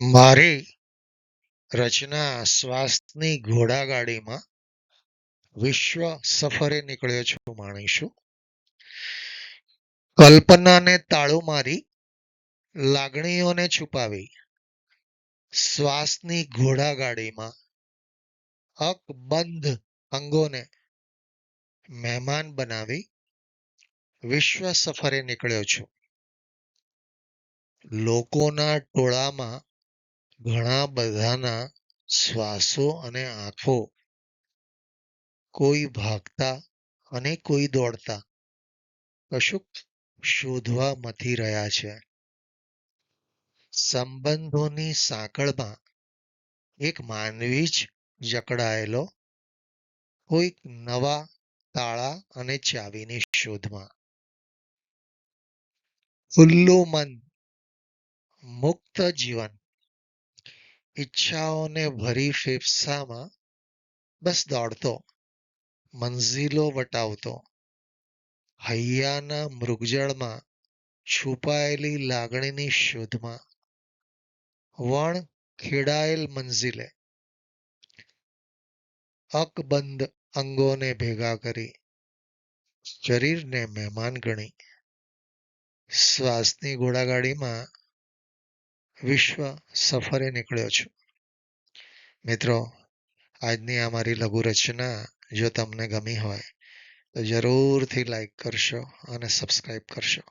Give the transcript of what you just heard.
મારી રચના શ્વાસની ઘોડાગાડીમાં વિશ્વ સફરે નીકળ્યો છું માણીશું કલ્પનાને તાળું મારી લાગણીઓને છુપાવી શ્વાસની ઘોડાગાડીમાં અકબંધ અંગોને મહેમાન બનાવી વિશ્વ સફરે નીકળ્યો છું. લોકોના ટોળામાં ઘણા બધાના શ્વાસો અને આંખો કોઈ ભાગતા અને કોઈ દોડતા કશુંક શોધવા મથી રહ્યા છે. સંબંધોની સાંકળમાં એક માનવી જ જકડાયેલો, કોઈક નવા તાળા અને ચાવીની શોધમાં. ખુલ્લું મન, મુક્ત જીવન ઈચ્છાઓને ભરી ફેફસામાં બસ દોડતો, મંઝિલો વટાવતો. હૈયાના મૃગજળમાં છુપાયેલી લાગણીની શોધમાં વણ ખેડાયેલ મંઝિલે અકબંધ અંગોને ભેગા કરી, શરીરને મહેમાન ગણી. શ્વાસની ઘોડાગાડીમાં વિશ્વ સફરે નીકળ્યો છું. મિત્રો, આજની આ મારી લઘુ રચના જો તમને ગમી હોય તો જરૂરથી લાઈક કરશો અને સબસ્ક્રાઈબ કરશો.